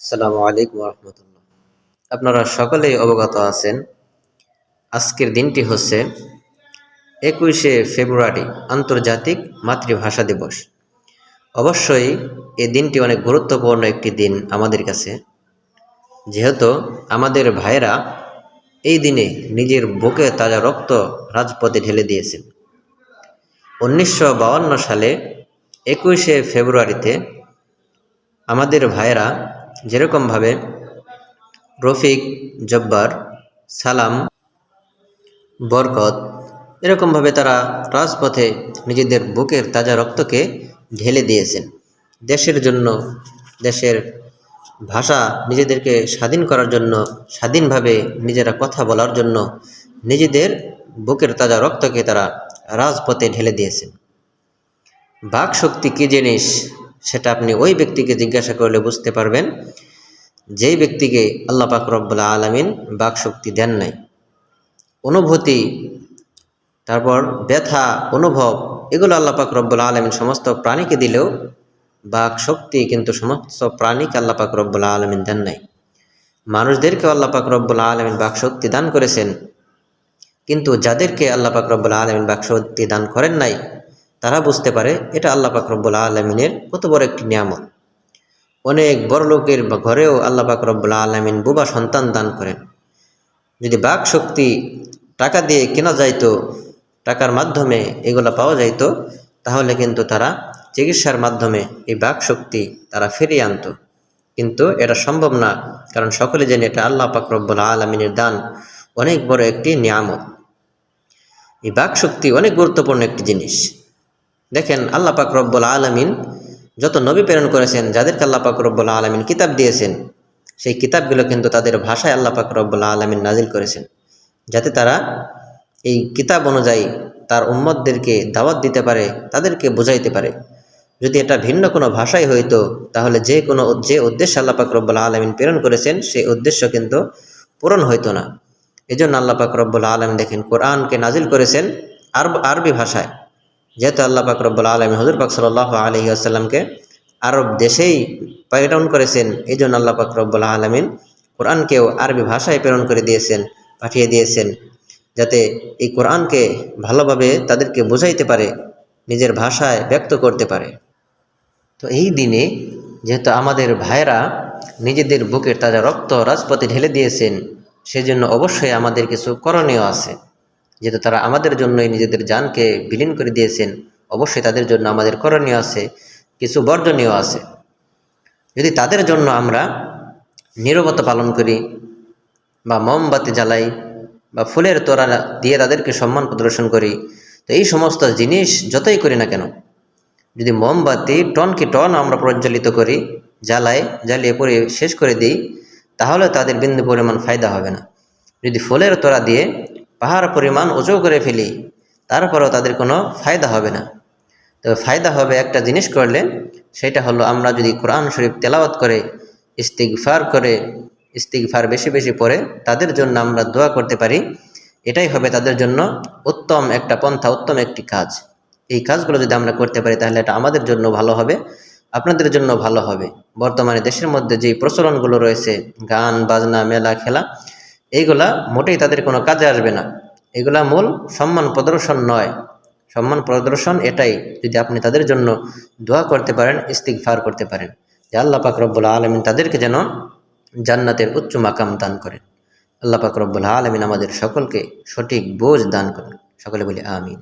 আসসালামু আলাইকুম রহমতুল্লাহ আপনারা সকলেই অবগত আছেন, আজকের দিনটি হচ্ছে একুশে ফেব্রুয়ারি, আন্তর্জাতিক মাতৃভাষা দিবস। অবশ্যই এই দিনটি অনেক গুরুত্বপূর্ণ একটি দিন আমাদের কাছে, যেহেতু আমাদের ভাইয়েরা এই দিনে নিজের বুকে তাজা রক্ত রাজপথে ঢেলে দিয়েছেন। উনিশশো সালে একুশে ফেব্রুয়ারিতে আমাদের ভাইয়েরা যেরকমভাবে রফিক, জব্বার, সালাম, বরকত, এরকমভাবে তারা রাজপথে নিজেদের বুকের তাজা রক্তকে ঢেলে দিয়েছেন। দেশের জন্য, দেশের ভাষা নিজেদেরকে স্বাধীন করার জন্য, স্বাধীনভাবে নিজেরা কথা বলার জন্য নিজেদের বুকের তাজা রক্তকে তারা রাজপথে ঢেলে দিয়েছেন। বাক শক্তি কী জিনিস? সেটা আপনি ওই ব্যক্তিকে জিজ্ঞাসা করলে বুঝতে পারবেন, যেই ব্যক্তিকে আল্লাহ পাক রব্বুল্লা আলমিন বাক শক্তি দেন নাই। অনুভূতি, তারপর ব্যথা, অনুভব, এগুলো আল্লাহ পাক রব্বুল্লা আলমিন সমস্ত প্রাণীকে দিলেও বাক শক্তি কিন্তু সমস্ত প্রাণীকে আল্লাহ পাক রব্বুল্লা আলমিন দেন নাই। মানুষদেরকে আল্লাহ পাক রব্বুল্লা আলমিন বাক শক্তি দান করেছেন, কিন্তু যাদেরকে আল্লাহ পাক রব্বুল্লা আলমিন বাক শক্তি দান করেন নাই তারা বুঝতে পারে এটা আল্লাহ পাক রব্বুল আলমিনের কত বড় একটি নিয়ামত। অনেক বড় লোকের ঘরেও আল্লাহ পাক রব্বুল আলমিন বুবা সন্তান দান করেন। যদি বাক শক্তি টাকা দিয়ে কেনা যাইতো, টাকার মাধ্যমে এগুলো পাওয়া যাইতো, তাহলে কিন্তু তারা চিকিৎসার মাধ্যমে এই বাক শক্তি তারা ফিরিয়ে আনত। কিন্তু এটা সম্ভব না, কারণ সকলে জানি এটা আল্লাহ পাক রব্বুল আলমিনের দান অনেক বড় একটি নিয়ামত। এই বাক শক্তি অনেক গুরুত্বপূর্ণ একটি জিনিস। দেখেন আল্লাহ পাক রব্বুল আলমিন যত নবী প্রেরণ করেছেন, যাদেরকে আল্লাহ পাক রব্বুল আলমিন কিতাব দিয়েছেন, সেই কিতাবগুলো কিন্তু তাদের ভাষায় আল্লাহ পাক রব্বুল আলমিন নাজিল করেছেন। যাতে তারা এই কিতাব অনুযায়ী তার উম্মতদেরকে দাওয়াত দিতে পারে, তাদেরকে বোঝাইতে পারে। যদি এটা ভিন্ন কোনো ভাষায় হইতো, তাহলে যে কোনো, যে উদ্দেশ্য আল্লাহ পাক রব্বুল আলমিন প্রেরণ করেছেন, সেই উদ্দেশ্য কিন্তু পূরণ হইতো না। এই জন্য আল্লাহ পাক রব্বুল আলম দেখেন, কোরআনকে নাজিল করেছেন আরব, আরবি ভাষায়। যেহেতু আল্লাহ পাক রব্বুল আলমী হজুর পাক সাল্লাহ আলহি আসাল্লামকে আরব দেশেই প্রেরণ করেছেন এই জন্য আল্লাহ পাক রব্বুল আলমিন কোরআনকেও আরবি ভাষায় প্রেরণ করে দিয়েছেন, পাঠিয়ে দিয়েছেন, যাতে এই কোরআনকে ভালোভাবে তাদেরকে বোঝাইতে পারে, নিজের ভাষায় ব্যক্ত করতে পারে। তো এই দিনে যেহেতু আমাদের ভাইরা নিজেদের বুকের তাজা রক্ত রাজপথে ঢেলে দিয়েছেন, সেজন্য অবশ্যই আমাদের কিছু করণীয় আছে। যেহেতু তারা আমাদের জন্যই নিজেদের জানকে বিলীন করে দিয়েছেন, অবশ্যই তাদের জন্য আমাদের করণীয় আছে, কিছু বর্জনীয় আছে। যদি তাদের জন্য আমরা নিরবতা পালন করি বা মোমবাতি জ্বালাই বা ফুলের তোরা দিয়ে তাদেরকে সম্মান প্রদর্শন করি, তো এই সমস্ত জিনিস যতই করি না কেন, যদি মোমবাতি টনকে টন আমরা প্রজ্বলিত করি, জ্বালাই, জ্বালিয়ে পরে শেষ করে দিই, তাহলে তাদের বিন্দু পরিমাণ ফায়দা হবে না। যদি ফুলের তোরা দিয়ে পাহাড় পরিমাণ উঁচু করে ফেলি, তারপরেও তাদের কোনো ফায়দা হবে না। তবে ফায়দা হবে একটা জিনিস করলে, সেটা হলো আমরা যদি কোরআন শরীফ তেলাওয়াত করে, ইস্তিগফার করে, ইস্তিগফার বেশি বেশি পড়ে, তাদের জন্য আমরা দোয়া করতে পারি। এটাই হবে তাদের জন্য উত্তম একটা পন্থা, উত্তম একটি কাজ। এই কাজগুলো যদি আমরা করতে পারি, তাহলে এটা আমাদের জন্য ভালো হবে, আপনাদের জন্য ভালো হবে। বর্তমানে দেশের মধ্যে যেই প্রচলনগুলো রয়েছে, গান, বাজনা, মেলা, খেলা এইগুলা মোটেই তাদের কোনো কাজে আসবে না। এগুলা মূল সম্মান প্রদর্শন নয়। সম্মান প্রদর্শন এটাই, যদি আপনি তাদের জন্য দোয়া করতে পারেন ইস্তিকফার করতে পারেন। যে আল্লাহ পাক রব্বুল আলমিন তাদেরকে যেন জান্নাতের উচ্চ মাকাম দান করেন। আল্লাহ পাক রব্বুল আলমিন আমাদের সকলকে সঠিক বোঝ দান করেন। সকলে বলি আমিন।